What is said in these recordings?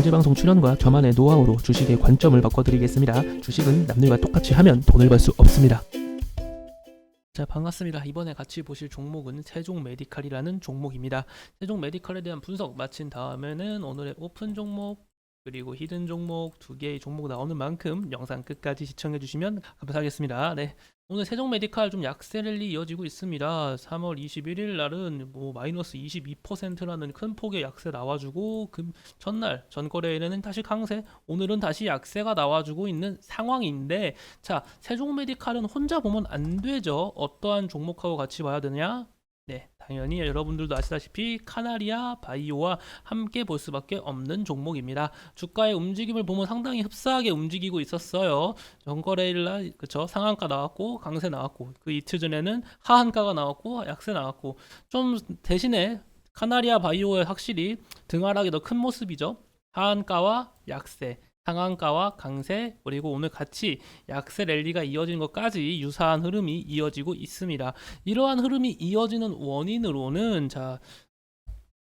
경제방송 출연과 저만의 노하우로 주식의 관점을 바꿔드리겠습니다. 주식은 남들과 똑같이 하면 돈을 벌 수 없습니다. 자 반갑습니다. 이번에 같이 보실 종목은 세종 메디칼이라는 종목입니다. 세종 메디칼에 대한 분석 마친 다음에는 오늘의 오픈 종목 그리고 히든 종목 두 개의 종목 나오는 만큼 영상 끝까지 시청해 주시면 감사하겠습니다. 네. 오늘 세종 메디칼 좀 약세 랠리 이어지고 있습니다. 3월 21일 날은 뭐 마이너스 22%라는 큰 폭의 약세 나와주고 금 전날 전 거래일에는 다시 강세, 오늘은 다시 약세가 나와주고 있는 상황인데 자 세종 메디칼은 혼자 보면 안 되죠. 어떠한 종목하고 같이 봐야 되냐? 네, 당연히 여러분들도 아시다시피 카나리아 바이오와 함께 볼 수밖에 없는 종목입니다. 주가의 움직임을 보면 상당히 흡사하게 움직이고 있었어요. 전거래일 날 그쵸 상한가 나왔고 강세 나왔고 그 이틀 전에는 하한가가 나왔고 약세 나왔고 좀 대신에 카나리아 바이오에 확실히 등하락이 더 큰 모습이죠. 하한가와 약세, 상한가와 강세 그리고 오늘 같이 약세 랠리가 이어진 것까지 유사한 흐름이 이어지고 있습니다. 이러한 흐름이 이어지는 원인으로는 자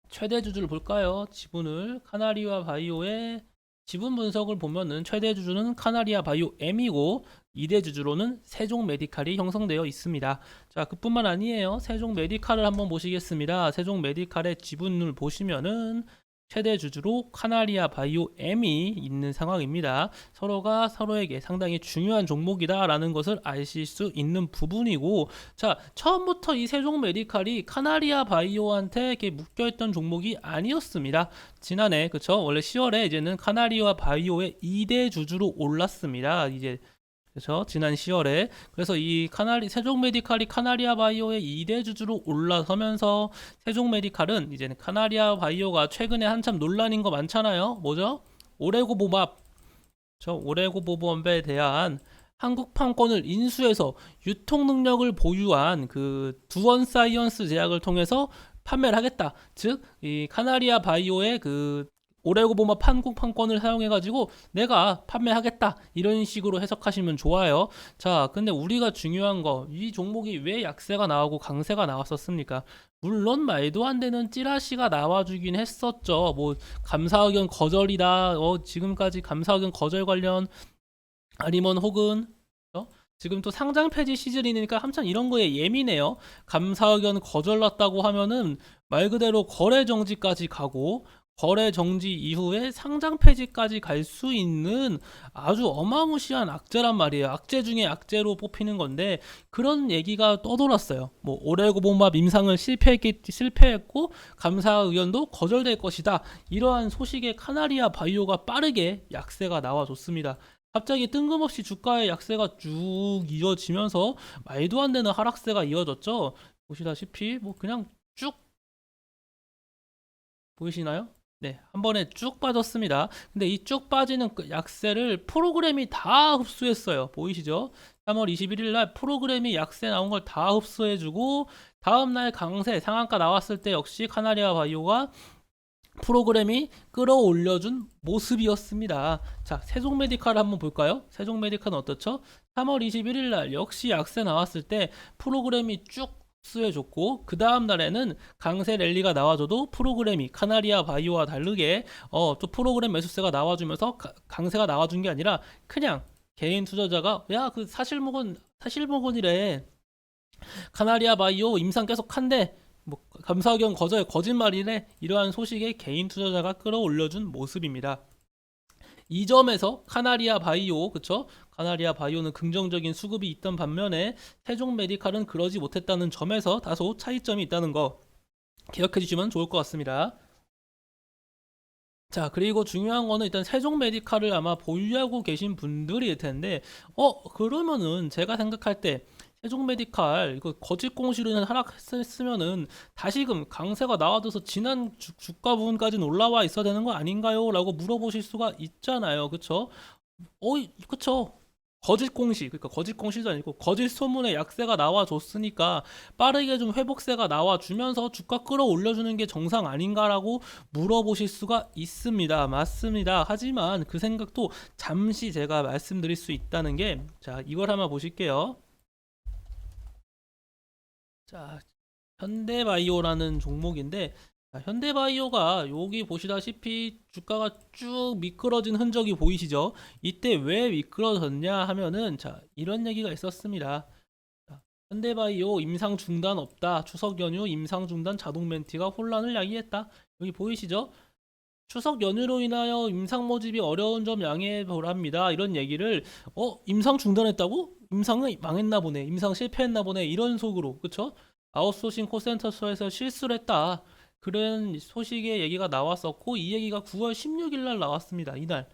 최대 주주를 볼까요? 지분을 카나리아 바이오의 지분 분석을 보면은 최대 주주는 카나리아 바이오 M이고 2대 주주로는 세종 메디칼이 형성되어 있습니다. 자, 그뿐만 아니에요. 세종 메디칼을 한번 보시겠습니다. 세종 메디칼의 지분을 보시면은 최대 주주로 카나리아 바이오 M이 있는 상황입니다. 서로가 서로에게 상당히 중요한 종목이다라는 것을 아실 수 있는 부분이고, 자 처음부터 이 세종 메디칼이 카나리아 바이오한테 이렇게 묶여있던 종목이 아니었습니다. 지난해 그쵸 원래 10월에 이제는 카나리아 바이오의 2대 주주로 올랐습니다. 이제 그렇죠. 지난 10월에 그래서 이 카나리 세종 메디칼이 카나리아 바이오의 2대 주주로 올라서면서 세종 메디칼은 이제는 카나리아 바이오가 최근에 한참 논란인 거 많잖아요. 뭐죠? 오레고보밥 저 오레고보밥에 대한 한국 판권을 인수해서 유통 능력을 보유한 그 두원 사이언스 제약을 통해서 판매를 하겠다. 즉 이 카나리아 바이오의 그 오레고보마 판국 판권을 사용해 가지고 내가 판매하겠다 이런 식으로 해석하시면 좋아요. 자, 근데 우리가 중요한 거 이 종목이 왜 약세가 나오고 강세가 나왔었습니까? 물론 말도 안 되는 찌라시가 나와주긴 했었죠. 뭐 감사 의견 거절이다. 어, 지금까지 감사 의견 거절 관련 아니면 혹은 어? 지금 또 상장 폐지 시즌이니까 한참 이런 거에 예민해요. 감사 의견 거절 났다고 하면은 말 그대로 거래 정지까지 가고 거래 정지 이후에 상장 폐지까지 갈 수 있는 아주 어마무시한 악재란 말이에요. 악재 중에 악재로 뽑히는 건데 그런 얘기가 떠돌았어요. 뭐 오레고본밥 임상을 실패했기 실패했고 감사 의견도 거절될 것이다. 이러한 소식에 카나리아 바이오가 빠르게 약세가 나와줬습니다. 갑자기 뜬금없이 주가의 약세가 쭉 이어지면서 말도 안 되는 하락세가 이어졌죠. 보시다시피 뭐 그냥 쭉 보이시나요? 네, 한 번에 쭉 빠졌습니다. 근데 이 쭉 빠지는 그 약세를 프로그램이 다 흡수했어요. 보이시죠? 3월 21일 날 프로그램이 약세 나온 걸 다 흡수해주고 다음 날 강세 상한가 나왔을 때 역시 카나리아 바이오가 프로그램이 끌어올려준 모습이었습니다. 자, 세종 메디칼 한번 볼까요? 세종 메디칼은 어떻죠? 3월 21일 날 역시 약세 나왔을 때 프로그램이 쭉 흡수해줬고 그 다음 날에는 강세 랠리가 나와줘도 프로그램이 카나리아 바이오와 다르게 어, 또 프로그램 매수세가 나와주면서 가- 강세가 나와준 게 아니라 그냥 개인 투자자가 야 그 사실목은 사실목은이래. 카나리아 바이오 임상 계속 한대. 뭐 감사 의견 거절 거짓말이래. 이러한 소식에 개인 투자자가 끌어올려준 모습입니다. 이 점에서 카나리아 바이오 그쵸 카나리아 바이오는 긍정적인 수급이 있던 반면에 세종 메디칼은 그러지 못했다는 점에서 다소 차이점이 있다는 거 기억해 주시면 좋을 것 같습니다. 자, 그리고 중요한 거는 일단 세종 메디칼을 아마 보유하고 계신 분들일 텐데, 어, 그러면은 제가 생각할 때 세종 메디칼 이거 거짓 공시로 하락했으면은 다시금 강세가 나와줘서 지난 주, 주가 부분까지는 올라와 있어야 되는 거 아닌가요? 라고 물어보실 수가 있잖아요. 그쵸? 어이, 그쵸? 거짓 공시, 그러니까 거짓 공시도 아니고 거짓 소문에 약세가 나와줬으니까 빠르게 좀 회복세가 나와주면서 주가 끌어올려주는 게 정상 아닌가라고 물어보실 수가 있습니다. 맞습니다. 하지만 그 생각도 잠시 제가 말씀드릴 수 있다는 게, 자, 이걸 한번 보실게요. 자, 현대바이오라는 종목인데, 자, 현대바이오가 여기 보시다시피 주가가 쭉 미끄러진 흔적이 보이시죠? 이때 왜 미끄러졌냐 하면은 자 이런 얘기가 있었습니다. 자, 현대바이오 임상 중단 없다. 추석 연휴 임상 중단 자동 멘티가 혼란을 야기했다. 여기 보이시죠? 추석 연휴로 인하여 임상 모집이 어려운 점 양해해 보랍니다. 이런 얘기를 어 임상 중단했다고? 임상은 망했나 보네. 임상 실패했나 보네. 이런 속으로 그쵸? 아웃소싱 콜센터에서 실수를 했다. 그런 소식의 얘기가 나왔었고 이 얘기가 9월 16일 날 나왔습니다. 이날.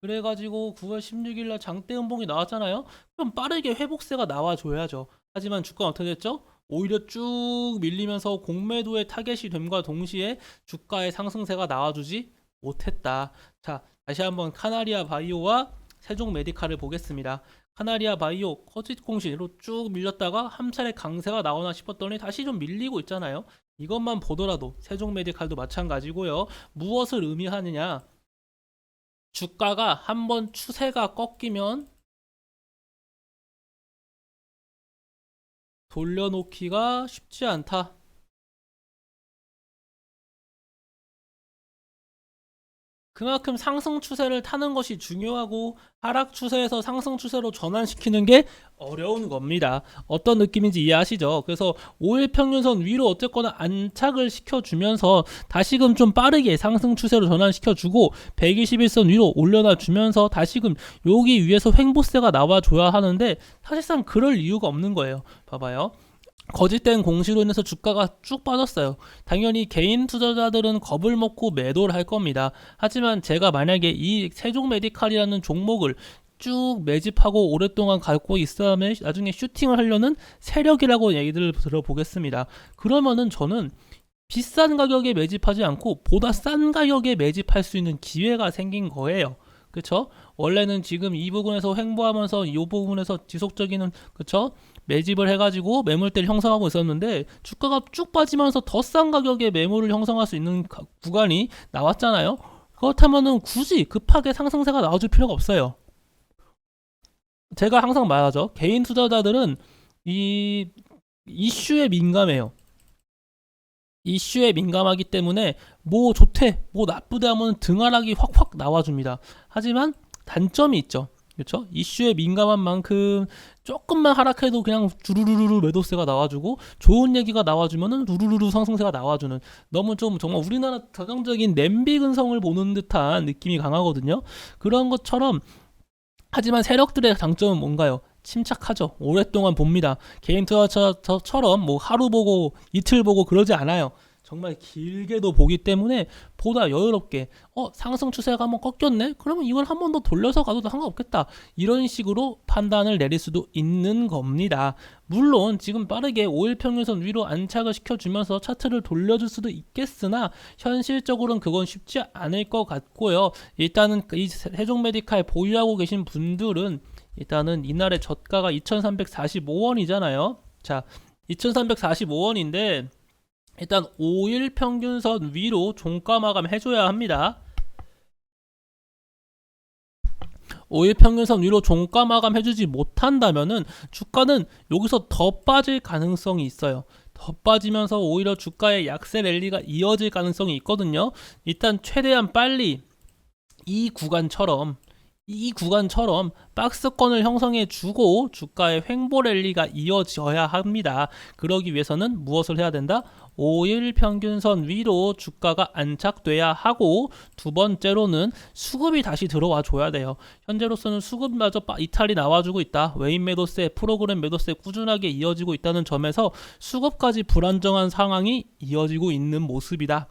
그래가지고 9월 16일 날 장대 음봉이 나왔잖아요. 그럼 빠르게 회복세가 나와줘야죠. 하지만 주가 어떻게 됐죠? 오히려 쭉 밀리면서 공매도의 타겟이 됨과 동시에 주가의 상승세가 나와주지 못했다. 자, 다시 한번 카나리아 바이오와 세종 메디칼을 보겠습니다. 카나리아 바이오 커짓 공신으로 쭉 밀렸다가 한 차례 강세가 나오나 싶었더니 다시 좀 밀리고 있잖아요. 이것만 보더라도 세종 메디칼도 마찬가지고요. 무엇을 의미하느냐? 주가가 한번 추세가 꺾이면 돌려놓기가 쉽지 않다. 그만큼 상승 추세를 타는 것이 중요하고 하락 추세에서 상승 추세로 전환시키는 게 어려운 겁니다. 어떤 느낌인지 이해하시죠? 그래서 5일 평균선 위로 어쨌거나 안착을 시켜주면서 다시금 좀 빠르게 상승 추세로 전환시켜주고 121선 위로 올려놔 주면서 다시금 여기 위에서 횡보세가 나와줘야 하는데 사실상 그럴 이유가 없는 거예요. 봐봐요. 거짓된 공시로 인해서 주가가 쭉 빠졌어요. 당연히 개인 투자자들은 겁을 먹고 매도를 할 겁니다. 하지만 제가 만약에 이 세종 메디칼이라는 종목을 쭉 매집하고 오랫동안 갖고 있으면 나중에 슈팅을 하려는 세력이라고 얘기를 들어보겠습니다. 그러면은 저는 비싼 가격에 매집하지 않고 보다 싼 가격에 매집할 수 있는 기회가 생긴 거예요. 그쵸? 원래는 지금 이 부분에서 횡보하면서 이 부분에서 지속적인 그쵸? 매집을 해가지고 매물대를 형성하고 있었는데 주가가 쭉 빠지면서 더 싼 가격에 매물을 형성할 수 있는 가- 구간이 나왔잖아요. 그렇다면은 굳이 급하게 상승세가 나와줄 필요가 없어요. 제가 항상 말하죠. 개인 투자자들은 이 이슈에 민감해요. 이슈에 민감하기 때문에 뭐 좋대, 뭐 나쁘대 하면 등하락이 확확 나와줍니다. 하지만 단점이 있죠. 그렇죠? 이슈에 민감한 만큼 조금만 하락해도 그냥 주르르르 매도세가 나와주고 좋은 얘기가 나와주면은 루루루루 상승세가 나와주는 너무 좀 정말 우리나라 가정적인 냄비 근성을 보는 듯한 느낌이 강하거든요. 그런 것처럼 하지만 세력들의 장점은 뭔가요? 침착하죠. 오랫동안 봅니다. 개인 투자처럼 뭐 하루 보고 이틀 보고 그러지 않아요. 정말 길게도 보기 때문에 보다 여유롭게 어 상승 추세가 한번 꺾였네? 그러면 이걸 한 번 더 돌려서 가도 상관없겠다. 이런 식으로 판단을 내릴 수도 있는 겁니다. 물론 지금 빠르게 5일 평균선 위로 안착을 시켜주면서 차트를 돌려줄 수도 있겠으나 현실적으로는 그건 쉽지 않을 것 같고요. 일단은 이 세종 메디칼 보유하고 계신 분들은 일단은 이날의 저가가 2345원이잖아요. 자 2345원인데 일단 5일 평균선 위로 종가 마감 해줘야 합니다. 5일 평균선 위로 종가 마감 해주지 못한다면은 주가는 여기서 더 빠질 가능성이 있어요. 더 빠지면서 오히려 주가의 약세 랠리가 이어질 가능성이 있거든요. 일단 최대한 빨리 이 구간처럼 이 구간처럼 박스권을 형성해 주고 주가의 횡보 랠리가 이어져야 합니다. 그러기 위해서는 무엇을 해야 된다? 5일 평균선 위로 주가가 안착돼야 하고 두 번째로는 수급이 다시 들어와 줘야 돼요. 현재로서는 수급마저 빠- 이탈이 나와주고 있다. 외인 매도세, 프로그램 매도세 꾸준하게 이어지고 있다는 점에서 수급까지 불안정한 상황이 이어지고 있는 모습이다.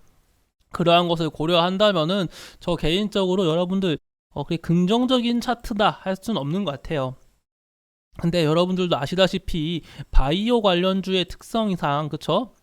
그러한 것을 고려한다면은 저 개인적으로 여러분들 어, 그게 긍정적인 차트다 할 수는 없는 것 같아요. 근데 여러분들도 아시다시피 바이오 관련주의 특성상 그쵸?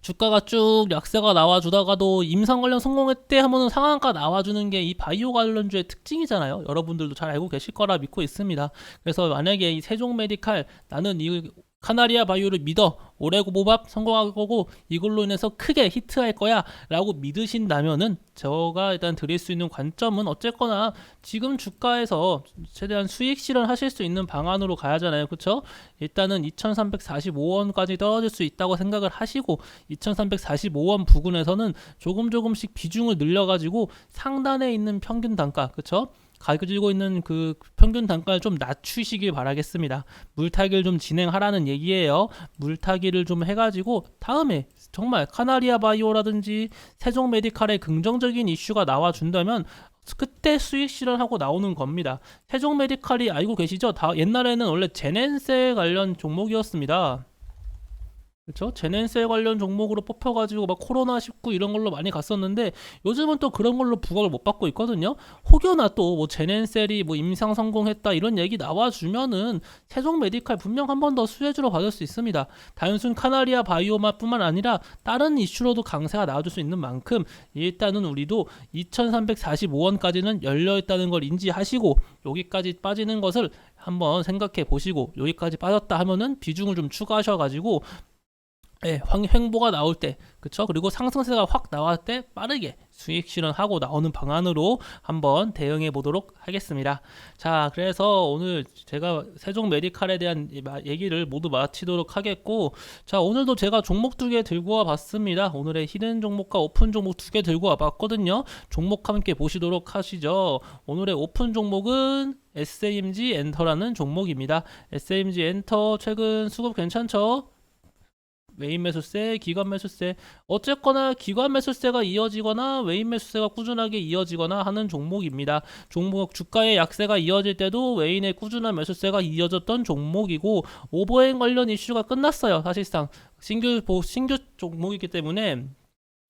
주가가 쭉 약세가 나와주다가도 임상 관련 성공했대 하면은 상한가 나와주는 게 이 바이오 관련주의 특징이잖아요. 여러분들도 잘 알고 계실 거라 믿고 있습니다. 그래서 만약에 이 세종 메디칼 나는 이 카나리아 바이오를 믿어 오레고보밥 성공할 거고 이걸로 인해서 크게 히트할 거야 라고 믿으신다면은 제가 일단 드릴 수 있는 관점은 어쨌거나 지금 주가에서 최대한 수익 실현하실 수 있는 방안으로 가야잖아요. 그쵸? 일단은 2345원까지 떨어질 수 있다고 생각을 하시고 2345원 부근에서는 조금 조금씩 비중을 늘려 가지고 상단에 있는 평균 단가 그쵸 가지고 있는 그 평균 단가를 좀 낮추시길 바라겠습니다. 물타기를 좀 진행하라는 얘기예요. 물타기를 좀 해가지고 다음에 정말 카나리아 바이오라든지 세종 메디칼의 긍정적인 이슈가 나와준다면 그때 수익 실현하고 나오는 겁니다. 세종 메디칼이 알고 계시죠? 다 옛날에는 원래 제넨세 관련 종목이었습니다. 그렇죠? 제넨세 관련 종목으로 뽑혀가지고 막 코로나 19 이런 걸로 많이 갔었는데 요즘은 또 그런 걸로 부각을 못 받고 있거든요. 혹여나 또 뭐 제넨셀이 뭐 임상 성공했다 이런 얘기 나와주면은 세종 메디칼 분명 한 번 더 수혜주로 받을 수 있습니다. 단순 카나리아 바이오마뿐만 아니라 다른 이슈로도 강세가 나와줄 수 있는 만큼 일단은 우리도 2,345원까지는 열려 있다는 걸 인지하시고 여기까지 빠지는 것을 한번 생각해 보시고 여기까지 빠졌다 하면은 비중을 좀 추가하셔가지고 예, 황- 횡보가 나올 때, 그쵸? 그리고 상승세가 확 나왔을 때 빠르게 수익 실현하고 나오는 방안으로 한번 대응해 보도록 하겠습니다. 자, 그래서 오늘 제가 세종 메디칼에 대한 얘기를 모두 마치도록 하겠고, 자, 오늘도 제가 종목 두 개 들고 와 봤습니다. 오늘의 히든 종목과 오픈 종목 두 개 들고 와 봤거든요. 종목 함께 보시도록 하시죠. 오늘의 오픈 종목은 SAMG 엔터라는 종목입니다. SAMG 엔터 최근 수급 괜찮죠? 외인 매수세, 기관 매수세, 어쨌거나 기관 매수세가 이어지거나 외인 매수세가 꾸준하게 이어지거나 하는 종목입니다. 종목 주가의 약세가 이어질 때도 외인의 꾸준한 매수세가 이어졌던 종목이고 오버행 관련 이슈가 끝났어요. 사실상 신규 보 신규 종목이기 때문에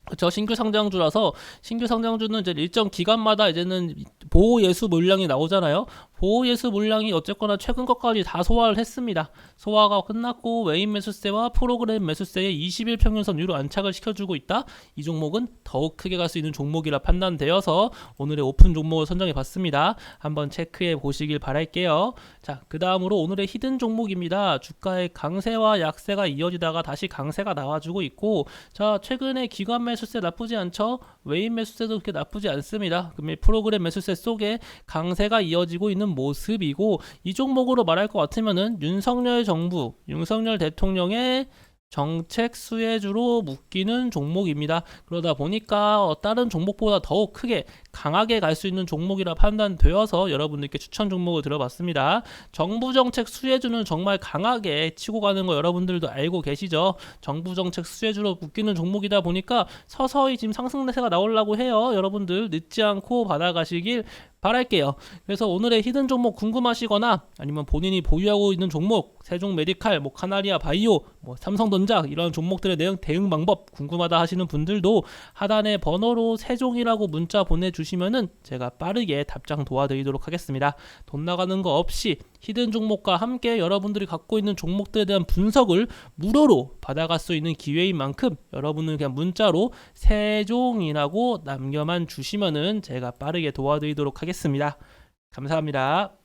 그쵸 신규 상장주라서 신규 상장주는 이제 일정 기간마다 이제는 보호 예수 물량이 나오잖아요. 보호 예수 물량이 어쨌거나 최근 것까지 다 소화를 했습니다. 소화가 끝났고 외인 매수세와 프로그램 매수세의 20일 평균선 위로 안착을 시켜주고 있다. 이 종목은 더욱 크게 갈 수 있는 종목이라 판단되어서 오늘의 오픈 종목을 선정해 봤습니다. 한번 체크해 보시길 바랄게요. 자, 그 다음으로 오늘의 히든 종목입니다. 주가의 강세와 약세가 이어지다가 다시 강세가 나와주고 있고, 자, 최근에 기관 매수세 나쁘지 않죠? 외인 매수세도 그렇게 나쁘지 않습니다. 그러면 프로그램 매수세 속에 강세가 이어지고 있는 모습이고, 이 종목으로 말할 것 같으면은 윤석열 정부, 윤석열 대통령의 정책 수혜주로 묶이는 종목입니다. 그러다 보니까 어, 다른 종목보다 더욱 크게 강하게 갈 수 있는 종목이라 판단되어서 여러분들께 추천 종목을 들어봤습니다. 정부 정책 수혜주는 정말 강하게 치고 가는 거 여러분들도 알고 계시죠? 정부 정책 수혜주로 묶이는 종목이다 보니까 서서히 지금 상승세가 나오려고 해요. 여러분들 늦지 않고 받아가시길 바랄게요. 그래서 오늘의 히든 종목 궁금하시거나 아니면 본인이 보유하고 있는 종목, 세종 메디칼, 뭐 카나리아 바이오, 뭐 삼성전자 이런 종목들의 대응, 대응 방법 궁금하다 하시는 분들도 하단의 번호로 세종이라고 문자 보내주시면은 제가 빠르게 답장 도와드리도록 하겠습니다. 돈 나가는 거 없이 히든 종목과 함께 여러분들이 갖고 있는 종목들에 대한 분석을 무료로 받아갈 수 있는 기회인 만큼 여러분은 그냥 문자로 세종이라고 남겨만 주시면은 제가 빠르게 도와드리도록 하겠습니다. 감사합니다.